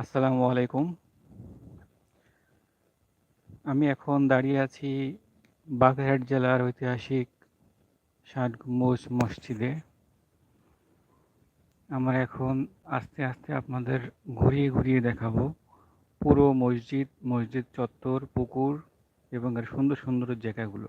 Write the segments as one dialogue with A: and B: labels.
A: আসসালামু আলাইকুম। আমি এখন দাঁড়িয়ে আছি বাগেরহাট জেলার ঐতিহাসিক ষাট মসজিদে। আমরা এখন আস্তে, আস্তে আপনাদের ঘুরিয়ে, ঘুরিয়ে দেখাবো পুরো মসজিদ, মসজিদ চত্বর, পুকুর এবং এর সুন্দর, সুন্দর জায়গাগুলো।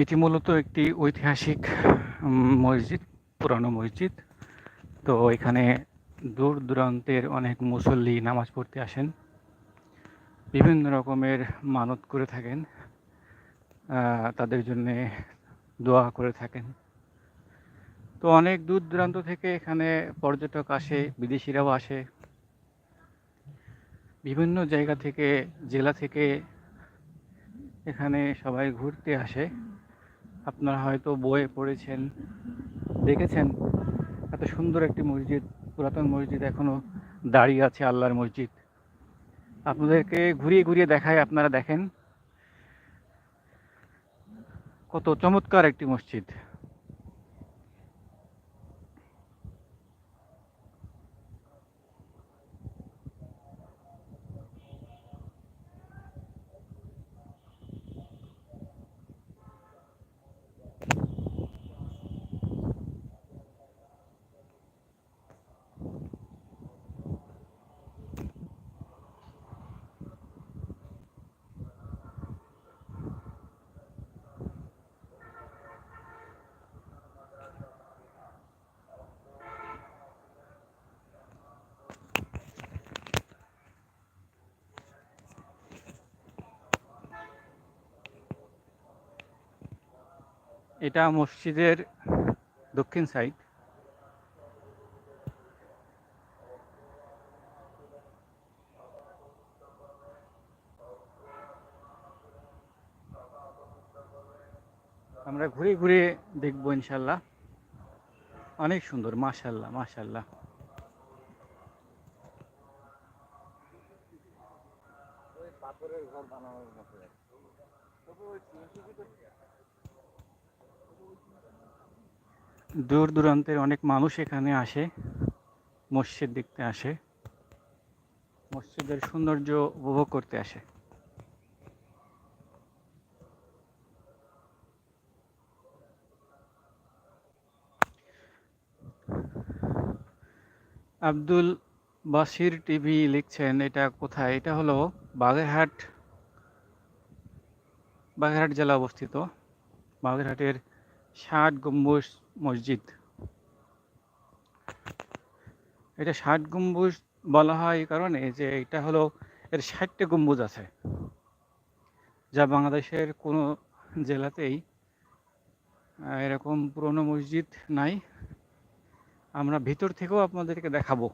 A: এটি মূলত একটি ঐতিহাসিক মসজিদ, পুরানো মসজিদ। তো এখানে দূর দূরান্তের অনেক মুসল্লি নামাজ পড়তে আসেন। বিভিন্ন রকমের মানত করে থাকেন। তাদের জন্যে দোয়া করে থাকেন। তো অনেক দূর দূরান্ত থেকে এখানে পর্যটক আসে, বিদেশিরাও আসে। বিভিন্ন জায়গা থেকে, জেলা থেকে এখানে সবাই ঘুরতে আসে। আপনারা হয়তো বইয়ে পড়েছেন, দেখেছেন এত সুন্দর একটি মসজিদ, পুরাতন মসজিদ এখনও দাঁড়িয়ে আছে আল্লাহর মসজিদ। আপনাদেরকে ঘুরিয়ে, ঘুরিয়ে দেখায় আপনারা দেখেন। কত চমৎকার একটি মসজিদ। এটা মসজিদের দক্ষিণ সাইড। আমরা ঘুরে ঘুরে দেখব ইনশাল্লাহ অনেক সুন্দর মাশাল্লাহ মাশাআল্লাহ। দূর দূরান্তের অনেক মানুষ এখানে আসে, মসজিদ দেখতে আসে। মসজিদের সৌন্দর্য উপভোগ করতে আসে। আব্দুল বাসির টিভি লিখছেন এটা কোথায়? এটা হলো বাগেরহাট বাগেরহাট জেলা অবস্থিত। বাগেরহাটের ষাট গম্বুজ মসজিদ। এটা ষাট গম্বুজ বলা হয় এই কারণে যে এটা হলো এর ৬০ টা গম্বুজ আছে। যা বাংলাদেশের কোনো জেলাতেই এরকম পুরনো মসজিদ নাই। আমরা ভিতর থেকেও আপনাদেরকে দেখাবো।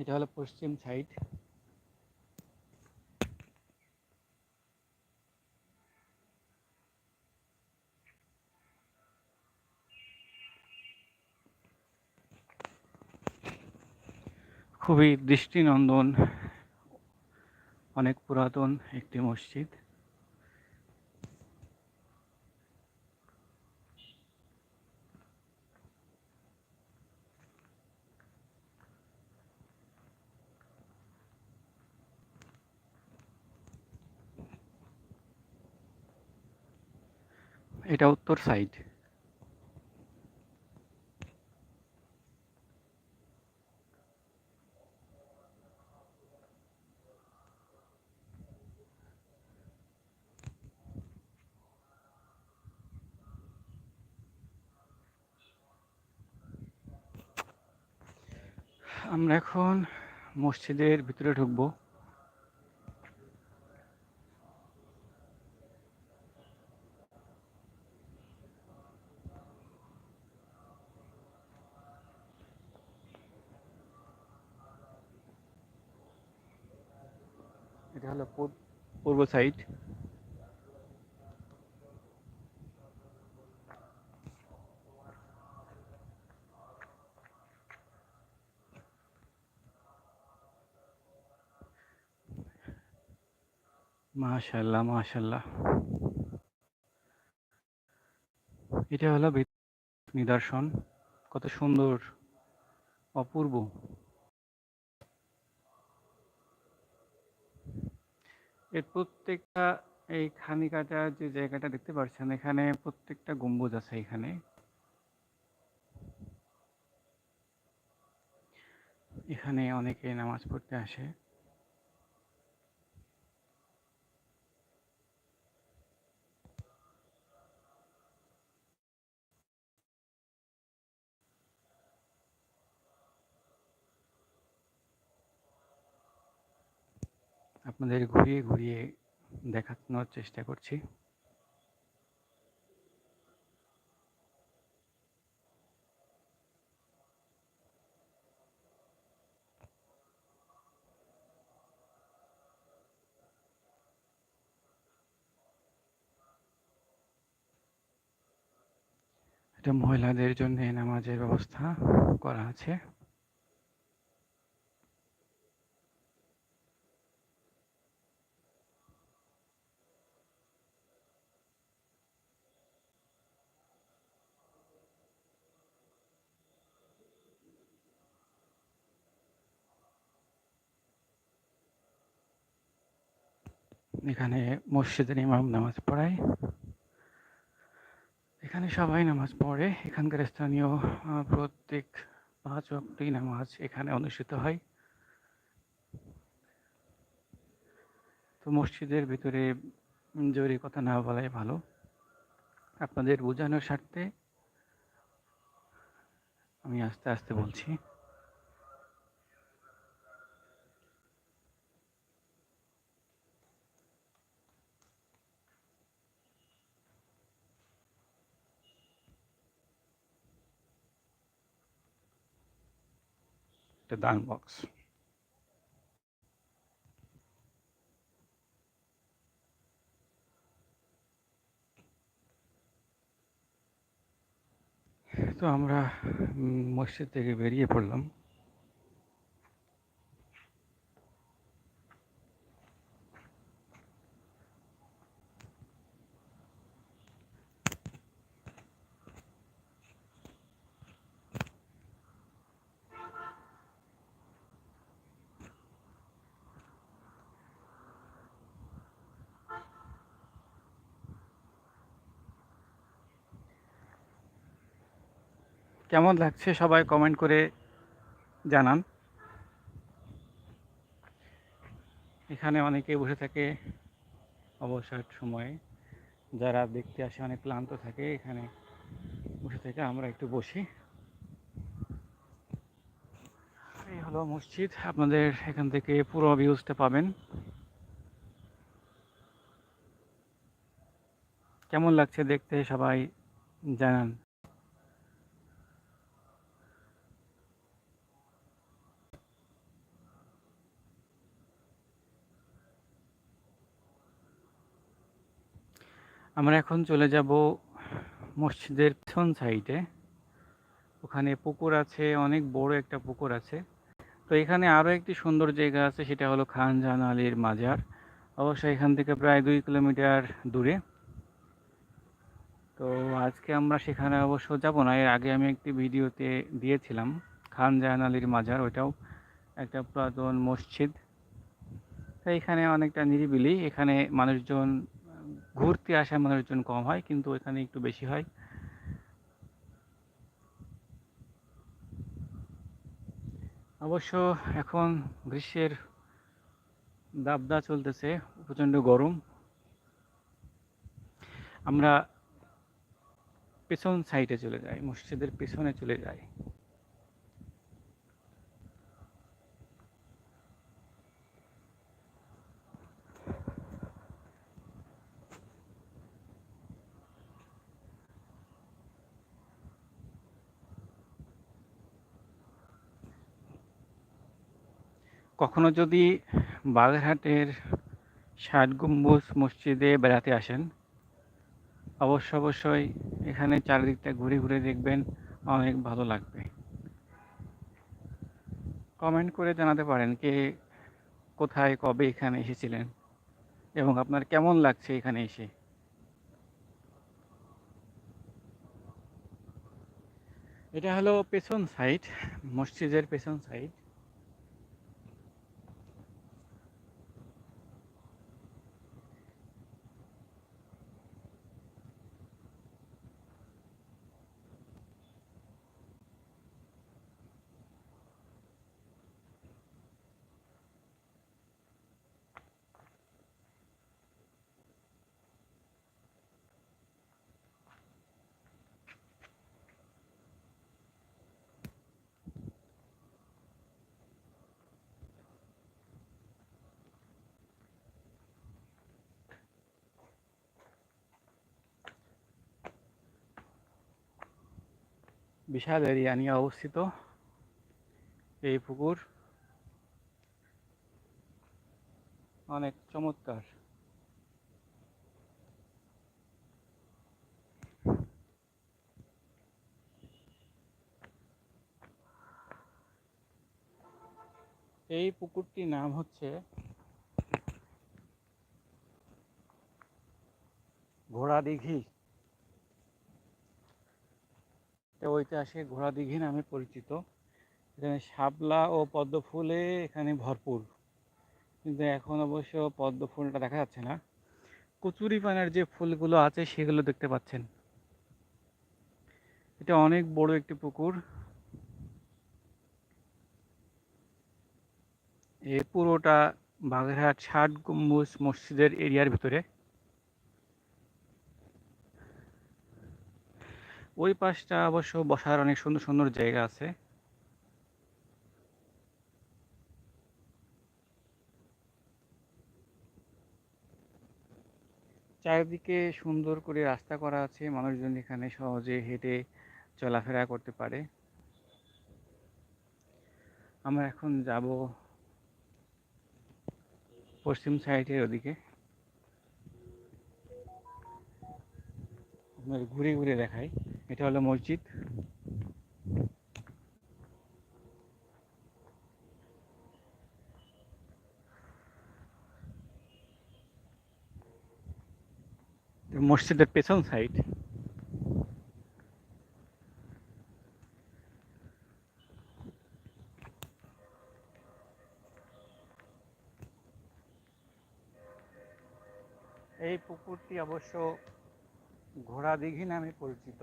A: এটা হলো পশ্চিম সাইড। খুবই দৃষ্টিনন্দন অনেক পুরাতন একটি মসজিদ। এটা উত্তর সাইড। আমরা এখন মসজিদের ভিতরে ঢুকবো। এটা হলো পূব- পূর্ব সাইড। মাশাল্লাহ মাশাল্লাহ। এটা হলো নিদর্শন। কত সুন্দর, অপূর্ব। এর প্রত্যেকটা এই খানিকাটা যে জায়গাটা দেখতে পাচ্ছেন এখানে প্রত্যেকটা গম্বুজ আছে এখানে। এখানে অনেকে নামাজ পড়তে আসে। আপনাদের ঘুরিয়ে ঘুরিয়ে দেখানোর চেষ্টা করছি। এটা মহিলাদের জন্য নামাজের ব্যবস্থা করা আছে। এখানে মসজিদের ইমাম নামাজ পড়ায়। এখানে সবাই নামাজ পড়ে। এখানকার স্থানীয় প্রত্যেক পাঁচ ওয়াক্তই নামাজ এখানে অনুষ্ঠিত হয়। তো মসজিদের ভিতরে উম, জোরে কথা না বলাই ভালো। আপনাদের বোঝানোর স্বার্থে আমি আস্তে আস্তে বলছি। একটা দান বক্স তো আমরা মসজিদ থেকে বেরিয়ে পড়লাম। কেমন লাগছে সবাই কমেন্ট করে জানান। এখানে অনেকে বসে থাকে অবসর সময়ে। যারা দেখতে আসে অনেক ক্লান্ত থাকে, এখানে বসে থেকে আমরা একটু বসি। এই হলো মসজিদ, আপনাদের এখান থেকে পুরো ভিউজটা পাবেন। কেমন লাগছে দেখতে সবাই জানান। আমরা এখন চলে যাব মসজিদের পিছন সাইডে ওখানে পুকুর আছে, অনেক বড় একটা পুকুর আছে। তো এখানে আরও একটি সুন্দর জায়গা আছে, সেটা হলো খান জাহান আলীর মাজার। অবশ্যই এখান থেকে প্রায় দুই কিলোমিটার দূরে। তো আজকে আমরা সেখানে অবশ্য যাব না, এর আগে আমি একটি ভিডিওতে দিয়েছিলাম, খান জাহান আলীর মাজার ওইটাও একটা পুরাতন মসজিদ। তো এখানে অনেকটা নিরিবিলি, এখানে মানুষজন ঘুরতে আসা মানুষজন কম হয়, কিন্তু এখানে একটু বেশি হয়। অবশ্য এখন গ্রীষ্মের দাবদা চলতেছে, প্রচণ্ড গরম। আমরা পেছন সাইডে চলে যাই, মসজিদের পেছনে চলে যাই। কখনো যদি বাগেরহাটের ষাট গম্বুজ মসজিদে বেড়াতে আসেন, অবশ্য অবশ্যই এখানে চারিদিকটা ঘুরে ঘুরে দেখবেন, অনেক ভালো লাগবে। কমেন্ট করে জানাতে পারেন কে কোথায়, কবে এখানে এসেছিলেন এবং আপনার কেমন লাগছে এখানে এসে? এটা হলো পেছন সাইড মসজিদের পেছন সাইড বিশাল এরিয়া নিয়ে অবস্থিত। এই পুকুর অনেক চমৎকার। এই পুকুরটির নাম হচ্ছে ঘোড়া দিঘি এটা ঐতিহাসিক ঘোড়া দিঘি নামে পরিচিত। এখানে শাপলা ও পদ্ম ফুলে এখানে ভরপুর। কিন্তু এখন অবশ্য পদ্ম ফুলটা দেখা যাচ্ছে না। কচুরি পানার যে ফুলগুলো আছে সেগুলো দেখতে পাচ্ছেন। এটা অনেক বড় একটি পুকুর। এই পুরোটা বাগেরহাট ষাট গম্বুজ মসজিদের এরিয়ার ভিতরে। ওই পাশটা অবশ্য বসার অনেক সুন্দর সুন্দর জায়গা আছে। চারিদিকে সুন্দর করে রাস্তা করা আছে, মানুষজন এখানে সহজে হেঁটে চলাফেরা করতে পারে। আমরা এখন যাব পশ্চিম সাইডের ওদিকে। ঘুরে ঘুরে দেখাই। এটা হলো মসজিদ। মসজিদের পেছন সাইড এই পুকুরটি অবশ্য ঘোড়া দিঘি নামে পরিচিত।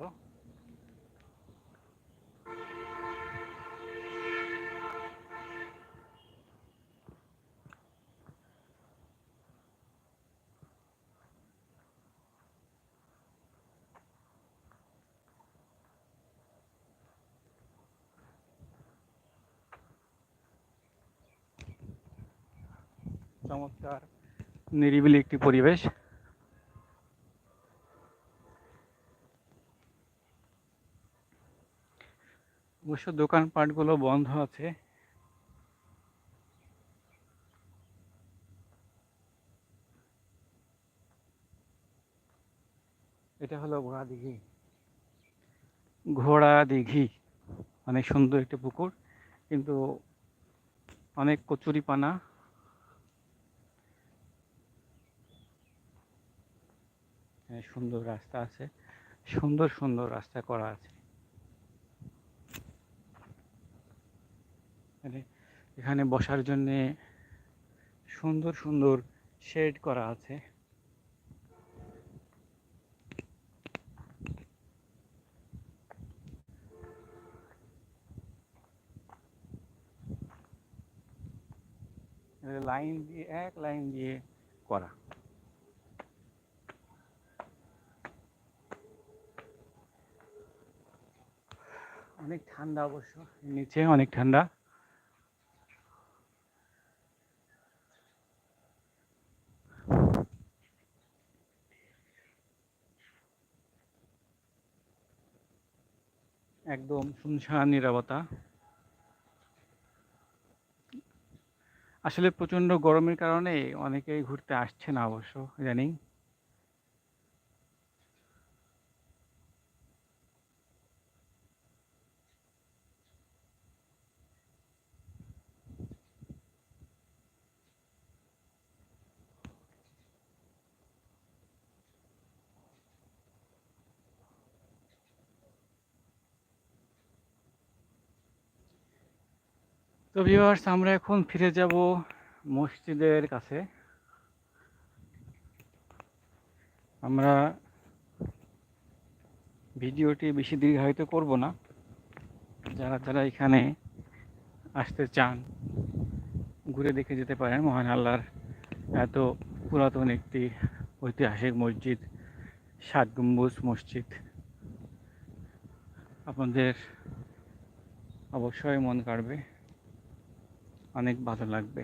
A: চমৎকার নিরিবিলি একটি পরিবেশ। অবশ্য দোকানপাটগুলো বন্ধ আছে। এটা হলো ঘোড়া দিঘি। ঘোড়া দিঘি অনেক সুন্দর একটি পুকুর কিন্তু অনেক কচুরি পানা এখানে সুন্দর রাস্তা আছে। সুন্দর সুন্দর রাস্তা করা আছে। এখানে বসার জন্যে সুন্দর সুন্দর শেড করা আছে। লাইন দিয়ে, এক লাইন দিয়ে করা। অনেক ঠান্ডা অবশ্য, নিচে অনেক ঠান্ডা। একদম শুনশান নিরবতা আসলে প্রচণ্ড গরমের কারণে অনেকেই ঘুরতে আসছে না অবশ্য ইদানিং ভিউয়ার্স আমরা এখন ফিরে যাব মসজিদের কাছে। আমরা ভিডিওটি বেশি দীর্ঘায়িত করব না। যারা যারা এখানে আসতে চান, ঘুরে দেখে যেতে পারেন। মহান আল্লাহর এত পুরাতন একটি ঐতিহাসিক মসজিদ ষাট গম্বুজ মসজিদ। আপনাদের অবশ্যই মন কাড়বে। অনেক ভালো লাগবে।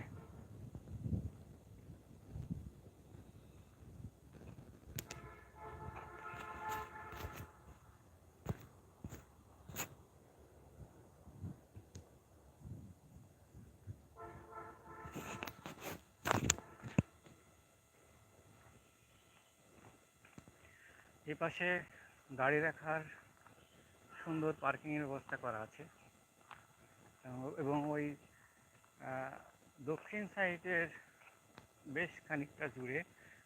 A: এ পাশে গাড়ি রাখার সুন্দর পার্কিংয়ের ব্যবস্থা করা আছে। এবং- ওই দক্ষিণ সাইডের বেশ খানিকটা জুড়ে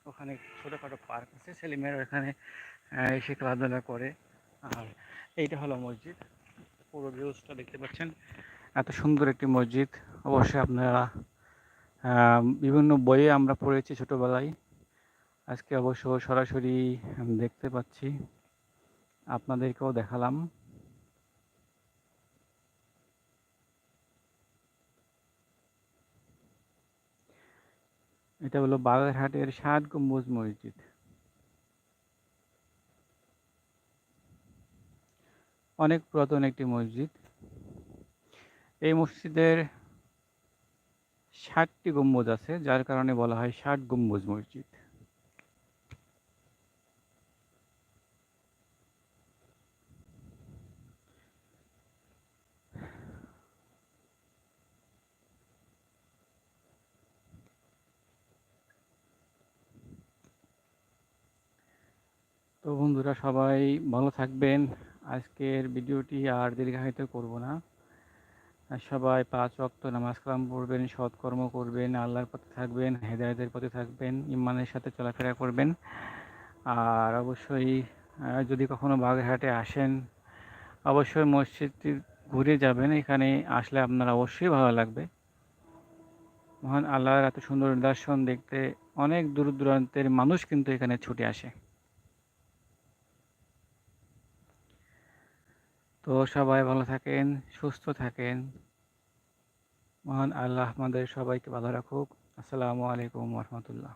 A: ওখানে ছোটোখাটো পার্ক আছে। ছেলেমেয়েরা ওখানে এসে খেলাধুলা করে। আর এইটা হলো মসজিদ। পুরো ভিউজটা দেখতে পাচ্ছেন। এত সুন্দর একটি মসজিদ। অবশ্যই আপনারা বিভিন্ন বইয়ে আমরা পড়েছি ছোটোবেলায়। আজকে অবশ্য সরাসরি দেখতে পাচ্ছি। আপনাদেরকেও দেখালাম। এটা হলো বাগেরহাটের সাত গম্বুজ মসজিদ। অনেক পুরাতন একটি মসজিদ। এই মসজিদের ষাটটি গম্বুজ আছে, যার কারণে বলা হয় ষাট গম্বুজ মসজিদ। তো বন্ধুরা সবাই ভালো থাকবেন। আজকের ভিডিওটি আর দীর্ঘায়িত করব না। সবাই পাঁচ ওয়াক্ত নামাজ কালাম পড়বেন, সৎকর্ম করবেন, আল্লাহর পথে থাকবেন, হেদায়তের পথে থাকবেন, ইমানের সাথে চলাফেরা করবেন। আর অবশ্যই যদি কখনো বাগেরহাটে আসেন, অবশ্যই মসজিদটি ঘুরে যাবেন। এখানে আসলে আপনার অবশ্যই ভালো লাগবে। মহান আল্লাহর এত সুন্দর নিদর্শন দেখতে অনেক দূর দূরান্তের মানুষ কিন্তু এখানে ছুটে আসে। তো সবাই ভালো থাকেন, সুস্থ থাকেন। মহান আল্লাহ আমাদের সবাইকে ভালো রাখুক। আসসালামু আলাইকুম রহমতুল্লাহ।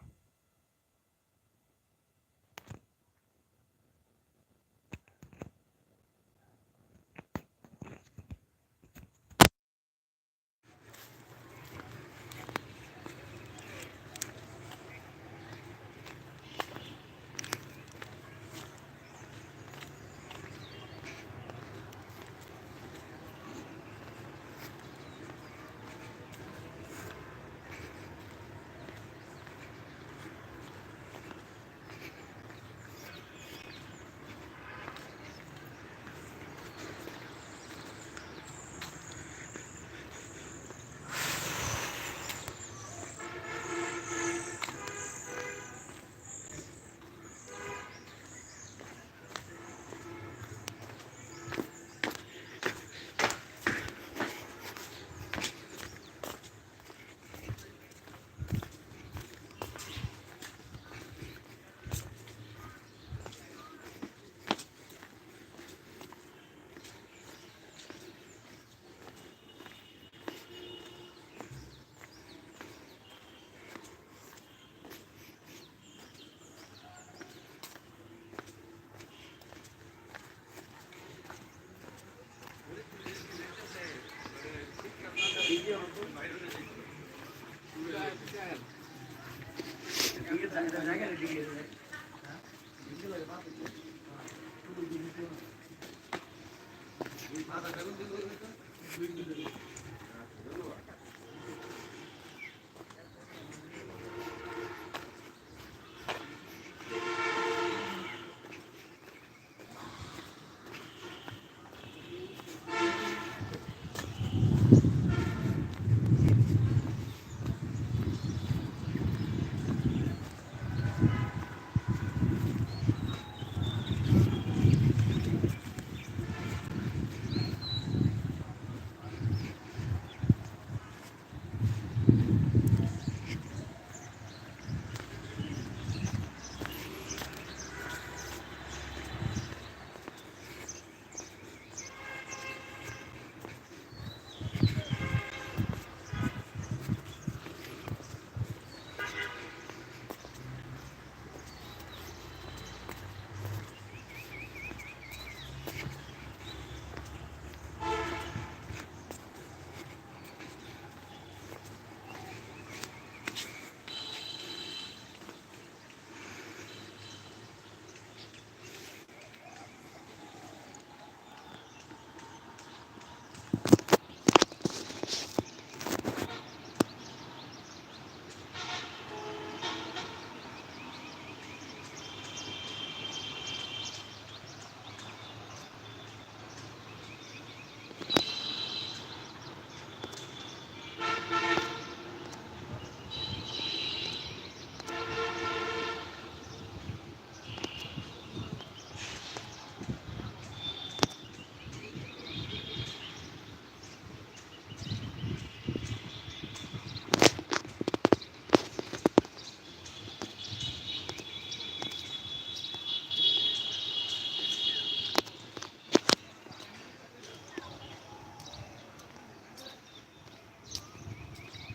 B: জায়গা